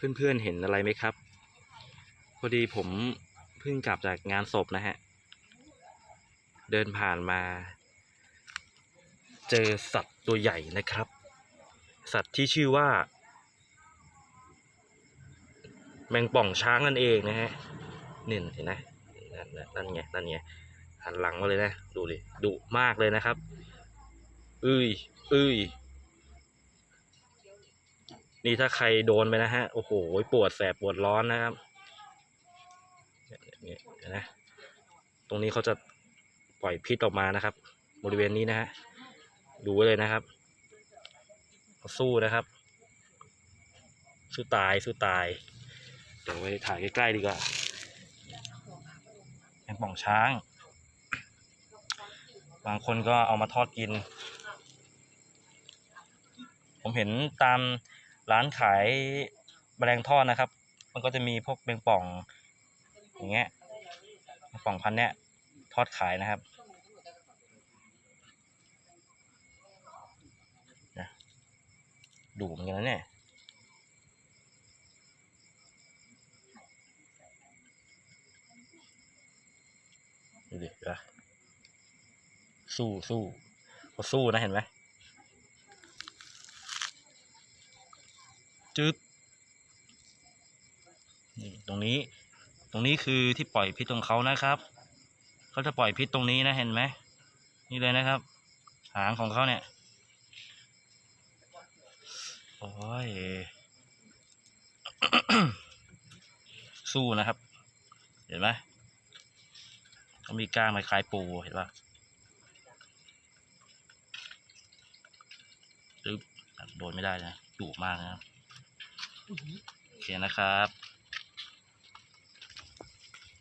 เพื่อนๆเห็นอะไรไหมครับ พอดีผมเพิ่งกลับจากงานศพนะฮะ เดินผ่านมา เจอสัตว์ตัวใหญ่นะครับ สัตว์ที่ชื่อว่า แมงป่องช้างนั่นเองนะฮะนี่เห็นไหมนั่นไงนั่นไงหันหลังมาเลยนะ ดูดิดุมากเลยนะครับอึยอึย นี่ถ้าใครโดนไปนะฮะ โอ้โห ปวดแสบปวดร้อนนะครับเนี่ยเนี่ยนไหมตรงนี้เขาจะปล่อยพิษออกมานะครับ บริเวณนี้นะฮะ ดูไว้เลยนะครับ สู้นะครับ สู้ตายสู้ตาย เดี๋ยวไปถ่ายใกล้ๆดีกว่าแมงป่องช้าง บางคนก็เอามาทอดกิน ผมเห็นตาม ร้านขายแมลงทอดนะครับ มันก็จะมีพวกแมงป่อง อย่างเงี้ยป่องพันเนี้ยทอดขายนะครับนะดูเหมือนกันนะเนี่ยดูดิเห็นปะสู้สู้เขาสู้นะเห็นไหม จึ๊บนี่ตรงนี้ ตรงนี้คือที่ปล่อยพิษของเขานะครับ เขาจะปล่อยพิษตรงนี้นะเห็นไหมนี่เลยนะครับ หางของเขาเนี่ยโอ้ยสู้นะครับ เห็นไหมเขามีก้างคลายปูเห็นปะตึ๊บโดนไม่ได้นะดุมากนะครับ โอเคนะครับ